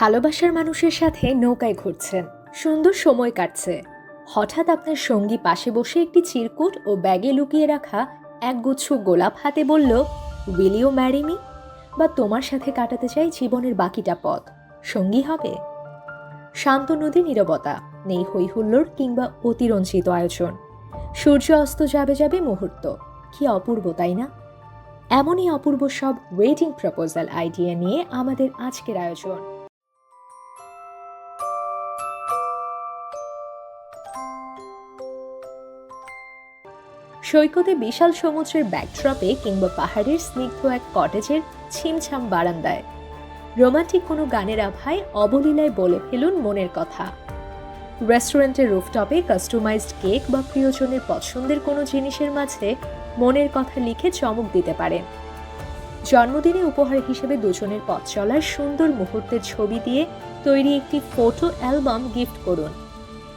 ভালোবাসার মানুষের সাথে নৌকায় ঘুরছেন। সুন্দর সময় কাটছে। হঠাৎ আপনার সঙ্গী পাশে বসে একটি চিরকুট ও ব্যাগে লুকিয়ে রাখা একগুচ্ছ গোলাপ হাতে বলল উইল ইউ ম্যারি মি বা তোমার সাথে কাটাতে চাই জীবনের বাকিটা পথ। সঙ্গী হবে? শান্ত নদী নীরবতা, নেই হৈহুল্লোর কিংবা অতিরঞ্জিত আয়োজন। সূর্য অস্ত যাবে যাবে মুহূর্ত। কি অপূর্ব, তাই না? এমনই অপূর্ব সব ওয়েডিং প্রপোজাল আইডিয়া নিয়ে আমাদের আজকের আয়োজন। সৈকতে বিশাল সমুদ্রের ব্যাকড্রপে কিংবা পাহাড়ের স্নিগ্ধ এক কটেজের ছিমছাম বারান্দায়। রোমান্টিক কোনো গানের আভায় অবলীলায় বলে ফেলুন মনের কথা। রেস্টুরেন্টের রুফটপে কাস্টমাইজড কেক বা প্রিয়জনের পছন্দের কোনো জিনিসের মাঝে মনের কথা লিখে চমক দিতে পারেন জন্মদিনে উপহার হিসেবে দুজনের পথ চলার সুন্দর মুহূর্তের ছবি দিয়ে তৈরি একটি ফটো অ্যালবাম গিফট করুন।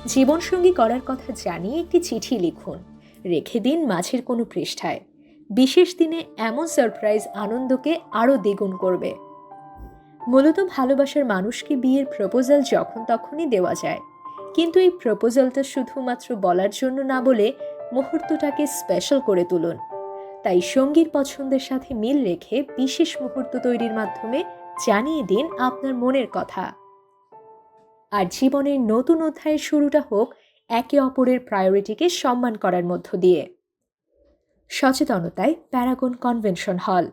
জীবনসঙ্গী করার কথা জানিয়ে একটি চিঠি লিখুন। রেখে দিন মাছের কোনো পৃষ্ঠায়। বিশেষ দিনে এমন সারপ্রাইজ আনন্দকে আরও দ্বিগুণ করবে। মূলত ভালোবাসার মানুষকে বিয়ের প্রপোজাল যখন তখনই দেওয়া যায়। কিন্তু এই প্রপোজালটা শুধুমাত্র বলার জন্য না বলে মুহূর্তটাকে স্পেশাল করে তুলুন। তাই সঙ্গীর পছন্দের সাথে মিল রেখে বিশেষ মুহূর্ত তৈরির মাধ্যমে জানিয়ে দিন আপনার মনের কথা। আর জীবনের নতুন অধ্যায়ের শুরুটা হোক একে অপরের প্রায়োরিটিকে সম্মান করার মধ্য দিয়ে। সচেতনতায় প্যারাগন কনভেনশন হল